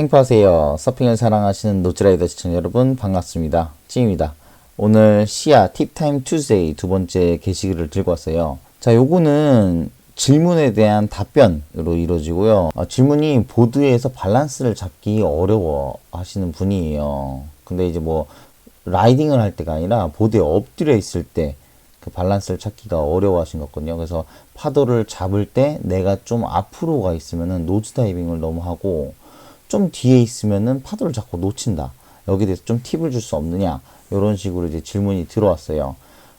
행파하세요. 서핑을 사랑하시는 노즈라이더 시청자 여러분 반갑습니다. 찐입니다. 오늘 시야 팁타임 투데이 두 번째 게시글을 들고 왔어요. 자, 요거는 질문에 대한 답변으로 이루어지고요. 어, 질문이 보드에서 밸런스를 잡기 어려워 하시는 분이에요. 근데 이제 뭐 라이딩을 할 때가 아니라 보드에 엎드려 있을 때 그 밸런스를 찾기가 어려워 하신 거거든요. 그래서 파도를 잡을 때 내가 좀 앞으로 가 있으면은 노즈 다이빙을 너무 하고 좀 뒤에 있으면은 파도를 자꾸 놓친다. 여기에 대해서 좀 팁을 줄 수 없느냐. 이런 식으로 이제 질문이 들어왔어요.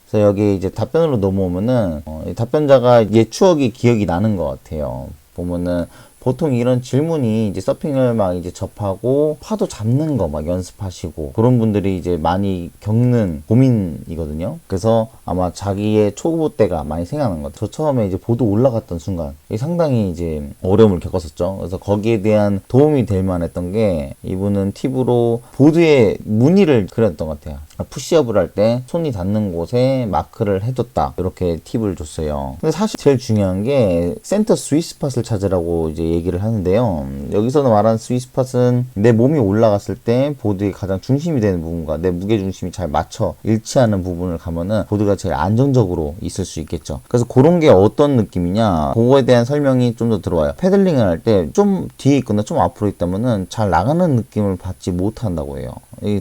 그래서 여기 이제 답변으로 넘어오면은 어, 이 답변자가 옛 추억이 기억이 나는 것 같아요. 보면은 보통 이런 질문이 이제 서핑을 막 이제 접하고 파도 잡는 거 막 연습하시고 그런 분들이 이제 많이 겪는 고민이거든요. 그래서 아마 자기의 초보 때가 많이 생각나는 것 같아요. 저 처음에 이제 보드 올라갔던 순간 상당히 이제 어려움을 겪었었죠. 그래서 거기에 대한 도움이 될 만했던 게 이분은 팁으로 보드에 무늬를 그렸던 것 같아요. 푸시업을 할 때 손이 닿는 곳에 마크를 해줬다 이렇게 팁을 줬어요. 근데 사실 제일 중요한 게 센터 스위스팟을 찾으라고 이제 얘기를 하는데요. 여기서는 말하는 스위스팟은 내 몸이 올라갔을 때 보드의 가장 중심이 되는 부분과 내 무게 중심이 잘 맞춰 일치하는 부분을 가면은 보드가 제일 안정적으로 있을 수 있겠죠. 그래서 그런 게 어떤 느낌이냐 그거에 대한 설명이 좀 더 들어와요. 패들링을 할 때 좀 뒤에 있거나 좀 앞으로 있다면은 잘 나가는 느낌을 받지 못한다고 해요.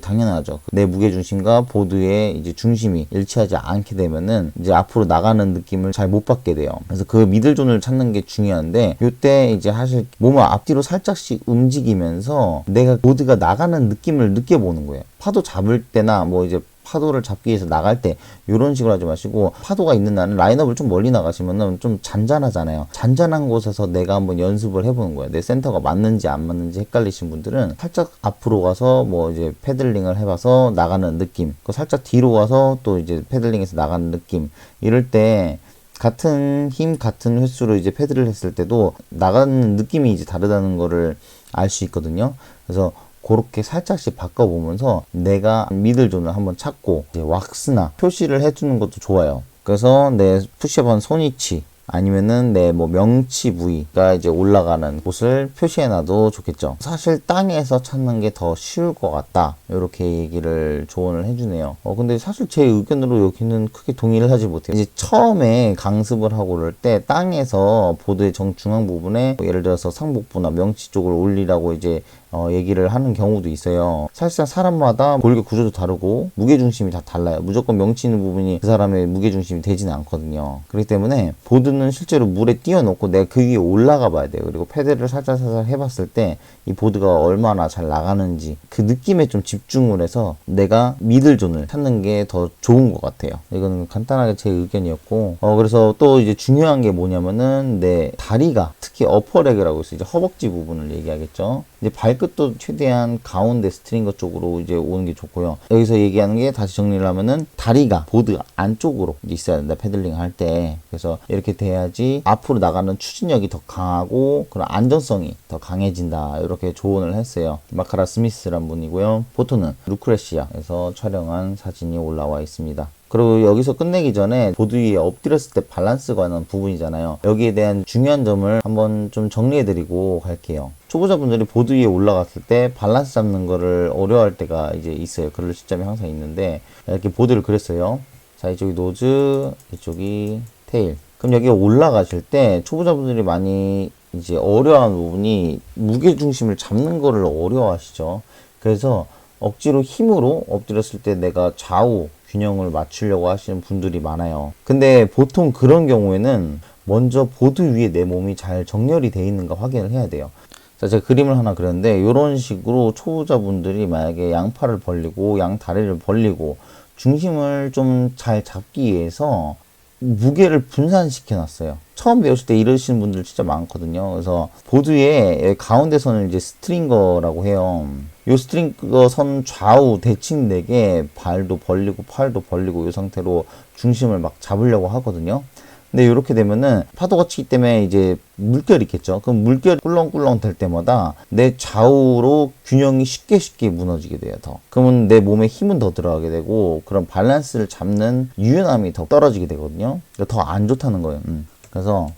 당연하죠. 내 무게 중심과 보드의 이제 중심이 일치하지 않게 되면은 이제 앞으로 나가는 느낌을 잘 못 받게 돼요. 그래서 그 미들존을 찾는 게 중요한데 이때 이제 사실 몸을 앞뒤로 살짝씩 움직이면서 내가 보드가 나가는 느낌을 느껴보는 거예요. 파도 잡을 때나 뭐 이제 파도를 잡기 위해서 나갈 때 이런 식으로 하지 마시고 파도가 있는 날은 라인업을 좀 멀리 나가시면은 좀 잔잔하잖아요. 잔잔한 곳에서 내가 한번 연습을 해보는 거예요. 내 센터가 맞는지 안 맞는지 헷갈리신 분들은 살짝 앞으로 가서 뭐 이제 패들링을 해봐서 나가는 느낌, 그 살짝 뒤로 가서 또 이제 패들링해서 나가는 느낌 이럴 때 같은 힘 같은 횟수로 이제 패드를 했을 때도 나가는 느낌이 이제 다르다는 거를 알 수 있거든요. 그래서 그렇게 살짝씩 바꿔보면서 내가 미들존을 한번 찾고 왁스나 표시를 해주는 것도 좋아요. 그래서 내 푸시업한 손위치 아니면은 내 뭐 명치 부위가 이제 올라가는 곳을 표시해놔도 좋겠죠. 사실 땅에서 찾는 게 더 쉬울 것 같다. 이렇게 얘기를 조언을 해주네요. 어 근데 사실 제 의견으로 여기는 크게 동의를 하지 못해요. 이제 처음에 강습을 하고 그럴 때 땅에서 보드의 정중앙 부분에 뭐 예를 들어서 상복부나 명치 쪽을 올리라고 이제 어, 얘기를 하는 경우도 있어요. 사실상 사람마다 골격 구조도 다르고 무게중심이 다 달라요. 무조건 명치 있는 부분이 그 사람의 무게중심이 되지는 않거든요. 그렇기 때문에 보드는 실제로 물에 띄워놓고 내가 그 위에 올라가 봐야 돼요. 그리고 패드를 살짝살짝 해봤을 때 이 보드가 얼마나 잘 나가는지 그 느낌에 좀 집중을 해서 내가 미들 존을 찾는 게 더 좋은 것 같아요. 이거는 간단하게 제 의견이었고 어 그래서 또 이제 중요한 게 뭐냐면은 내 다리가 특히 어퍼레그라고 해서 이제 허벅지 부분을 얘기하겠죠. 이제 발 끝도 최대한 가운데 스트링거 쪽으로 이제 오는 게 좋고요. 여기서 얘기하는 게 다시 정리를 하면은 다리가 보드 안쪽으로 있어야 된다. 패들링 할 때. 그래서 이렇게 돼야지 앞으로 나가는 추진력이 더 강하고 그런 안전성이 더 강해진다. 이렇게 조언을 했어요. 마카라 스미스란 분이고요. 포토는 루크레시아에서 촬영한 사진이 올라와 있습니다. 그리고 여기서 끝내기 전에 보드 위에 엎드렸을 때 밸런스 관한 부분이잖아요. 여기에 대한 중요한 점을 한번 좀 정리해드리고 갈게요. 초보자분들이 보드 위에 올라갔을 때 밸런스 잡는 거를 어려워할 때가 이제 있어요. 그럴 시점이 항상 있는데 이렇게 보드를 그렸어요. 자 이쪽이 노즈, 이쪽이 테일. 그럼 여기 올라가실 때 초보자분들이 많이 이제 어려워하는 부분이 무게 중심을 잡는 거를 어려워하시죠. 그래서 억지로 힘으로 엎드렸을 때 내가 좌우 균형을 맞추려고 하시는 분들이 많아요. 근데 보통 그런 경우에는 먼저 보드 위에 내 몸이 잘 정렬이 돼 있는가 확인을 해야 돼요. 자, 제가 그림을 하나 그렸는데 이런 식으로 초보자분들이 만약에 양팔을 벌리고 양 다리를 벌리고 중심을 좀 잘 잡기 위해서 무게를 분산시켜 놨어요. 처음 배우실 때 이러시는 분들 진짜 많거든요. 그래서 보드의 가운데 선을 이제 스트링거라고 해요. 요 스트링거 선 좌우 대칭되게 발도 벌리고 팔도 벌리고 이 상태로 중심을 막 잡으려고 하거든요. 근데 이렇게 되면은 파도가 치기 때문에 이제 물결이 있겠죠. 그럼 물결이 꿀렁꿀렁 될 때마다 내 좌우로 균형이 쉽게 쉽게 무너지게 돼요. 더. 그러면 내 몸에 힘은 더 들어가게 되고 그런 밸런스를 잡는 유연함이 더 떨어지게 되거든요. 더안 좋다는 거예요. 음. 그래서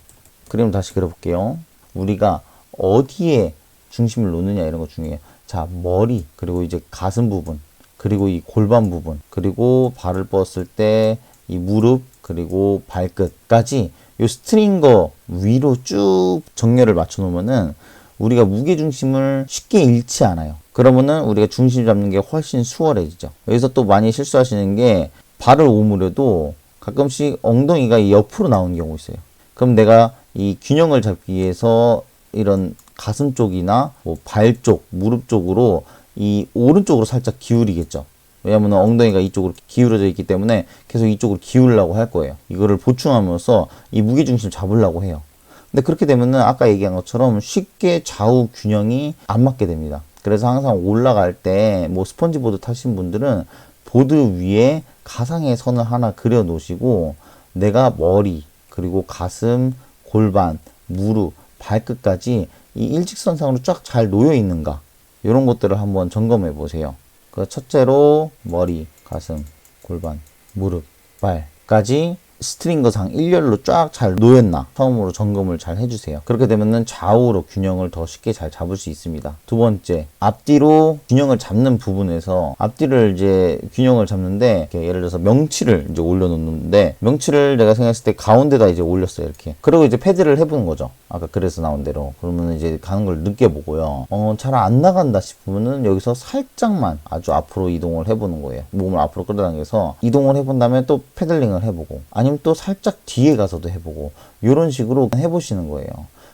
그림 다시 그려볼게요. 우리가 어디에 중심을 놓느냐 이런 거 중요해요. 자, 머리, 그리고 이제 가슴 부분, 그리고 이 골반 부분, 그리고 발을 뻗었을 때 이 무릎, 그리고 발끝까지 요 스트링거 위로 쭉 정렬을 맞춰 놓으면은 우리가 무게 중심을 쉽게 잃지 않아요. 그러면은 우리가 중심 잡는 게 훨씬 수월해지죠. 여기서 또 많이 실수하시는 게 발을 오므려도 가끔씩 엉덩이가 이 옆으로 나오는 경우 있어요. 그럼 내가 이 균형을 잡기 위해서 이런 가슴 쪽이나 뭐 발 쪽, 무릎 쪽으로 이 오른쪽으로 살짝 기울이겠죠. 왜냐하면 엉덩이가 이쪽으로 기울어져 있기 때문에 계속 이쪽으로 기울려고 할 거예요. 이거를 보충하면서 이 무게 중심을 잡으려고 해요. 근데 그렇게 되면은 아까 얘기한 것처럼 쉽게 좌우 균형이 안 맞게 됩니다. 그래서 항상 올라갈 때 뭐 스펀지보드 타신 분들은 보드 위에 가상의 선을 하나 그려 놓으시고 내가 머리 그리고 가슴, 골반, 무릎, 발끝까지 이 일직선상으로 쫙 잘 놓여 있는가 이런 것들을 한번 점검해 보세요. 그 첫째로 머리, 가슴, 골반, 무릎, 발까지 스트링거상 일렬로 쫙 잘 놓였나 처음으로 점검을 잘 해주세요. 그렇게 되면은 좌우로 균형을 더 쉽게 잘 잡을 수 있습니다. 두 번째 앞뒤로 균형을 잡는 부분에서 앞뒤를 이제 균형을 잡는데 예를 들어서 명치를 이제 올려놓는데 명치를 내가 생각했을 때 가운데다 이제 올렸어요 이렇게. 그리고 이제 패드를 해보는 거죠. 아까 그래서 나온 대로 그러면 이제 가는 걸 느껴보고요. 어 잘 안 나간다 싶으면은 여기서 살짝만 아주 앞으로 이동을 해보는 거예요. 몸을 앞으로 끌어당겨서 이동을 해본 다음에 또 패들링을 해보고 아니면 또 살짝 뒤에 가서도 해보고 이런 식으로 해보시는 거예요.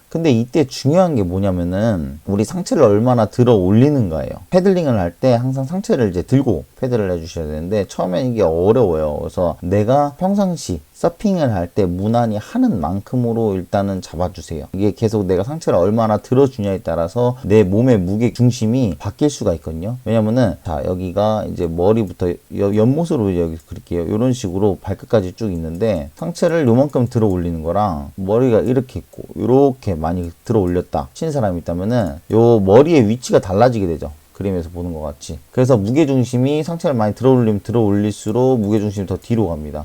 근데 이때 중요한 게 뭐냐면은 우리 상체를 얼마나 들어 올리는가예요. 패들링을 할 때 항상 상체를 이제 들고 패드를 해주셔야 되는데 처음엔 이게 어려워요. 그래서 내가 평상시 서핑을 할 때 무난히 하는 만큼으로 일단은 잡아주세요. 이게 계속 내가 상체를 얼마나 들어주냐에 따라서 내 몸의 무게 중심이 바뀔 수가 있거든요. 왜냐면은 자 여기가 이제 머리부터 여- 연못으로 여기 그릴게요. 이런 식으로 발끝까지 쭉 있는데 상체를 요만큼 들어 올리는 거랑 머리가 이렇게 있고 이렇게 많이 들어 올렸다 친 사람이 있다면은 요 머리의 위치가 달라지게 되죠. 그림에서 보는 것 같이. 그래서 무게 중심이 상체를 많이 들어 올리면 들어 올릴수록 무게 중심이 더 뒤로 갑니다.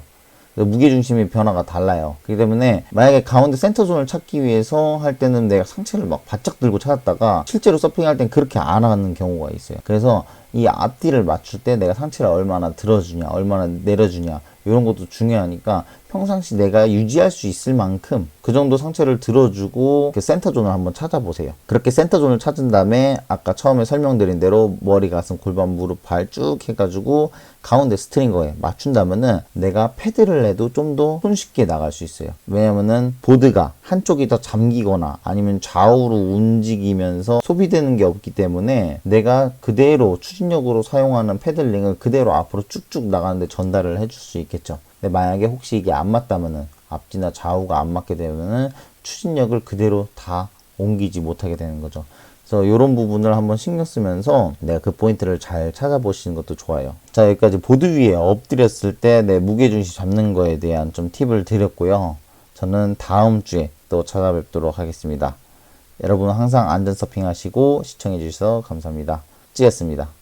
그래서 무게 중심의 변화가 달라요. 그렇기 때문에 만약에 가운데 센터 존을 찾기 위해서 할 때는 내가 상체를 막 바짝 들고 찾았다가 실제로 서핑할 땐 그렇게 안 하는 경우가 있어요. 그래서 이 앞뒤를 맞출 때 내가 상체를 얼마나 들어주냐, 얼마나 내려주냐 이런 것도 중요하니까 평상시 내가 유지할 수 있을 만큼 그 정도 상체를 들어주고 그 센터 존을 한번 찾아보세요. 그렇게 센터 존을 찾은 다음에 아까 처음에 설명드린 대로 머리, 가슴, 골반, 무릎, 발 쭉 해가지고 가운데 스트링거에 맞춘다면은 내가 패드를 해도 좀 더 손쉽게 나갈 수 있어요. 왜냐면은 보드가 한쪽이 더 잠기거나 아니면 좌우로 움직이면서 소비되는 게 없기 때문에 내가 그대로 추진력으로 사용하는 패들링을 그대로 앞으로 쭉쭉 나가는데 전달을 해줄 수 있겠죠. 근데 만약에 혹시 이게 안 맞다면은 앞뒤나 좌우가 안 맞게 되면은 추진력을 그대로 다 옮기지 못하게 되는 거죠. 그래서 이런 부분을 한번 신경 쓰면서 내가 그 포인트를 잘 찾아보시는 것도 좋아요. 자, 여기까지 보드 위에 엎드렸을 때 내 무게 중심 잡는 거에 대한 좀 팁을 드렸고요. 저는 다음 주에 또 찾아뵙도록 하겠습니다. 여러분 항상 안전 서핑 하시고 시청해 주셔서 감사합니다. 찌였습니다.